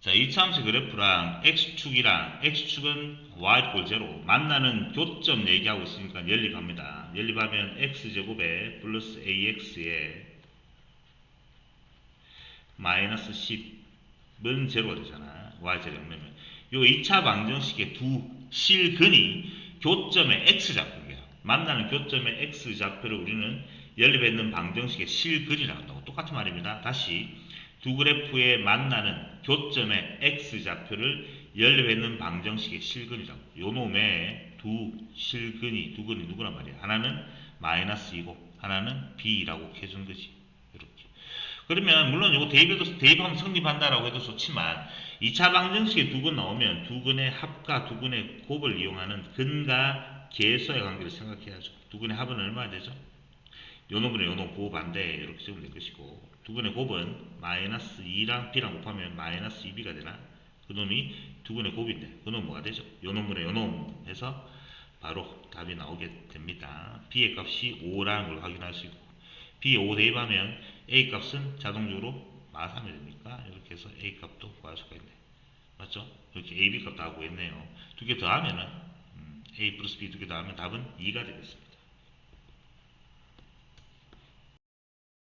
자, 이차함수 그래프랑 x축이랑 x축은 y 0 만나는 교점 얘기하고 있으니까 연립합니다. 연립하면 x제곱에 플러스 ax에 마이너스 10은 제로가 되잖아. y제로 0이면. 요 2차 방정식의 두 실근이 교점의 x좌표야. 만나는 교점의 x좌표를 우리는 연립했는 방정식의 실근이라고 한다고. 똑같은 말입니다. 다시 두 그래프에 만나는 교점의 x좌표를 연립했는 방정식의 실근이라고. 요 놈의 두 실근이, 두 근이 누구란 말이야. 하나는 마이너스 2고 하나는 b라고 해준 거지. 이렇게. 그러면 물론 이거 대입해도 대입하면 성립한다라고 해도 좋지만 2차 방정식에 두 근 나오면 두 근의 합과 두 근의 곱을 이용하는 근과 계수의 관계를 생각해야죠. 두 근의 합은 얼마나 되죠? 요 놈분의 요놈 곱 반대 이렇게 쓰면 될 것이고 두 근의 곱은 마이너스 2랑 b랑 곱하면 마이너스 2b가 되나? 그 놈이 두 근의 곱인데 그놈 뭐가 되죠? 요 놈분의 요놈 해서 바로 답이 나오게 됩니다. b의 값이 5라는 걸 확인하시고 b에 5 대입하면 a 값은 자동적으로 마삼이 되니까 이렇게 해서 a 값도 구할 수가 있네. 맞죠? 이렇게 a, b 값도 하고 있네요. 두 개 더하면은 음, a 플러스 b 두 개 더하면 답은 2가 되겠습니다.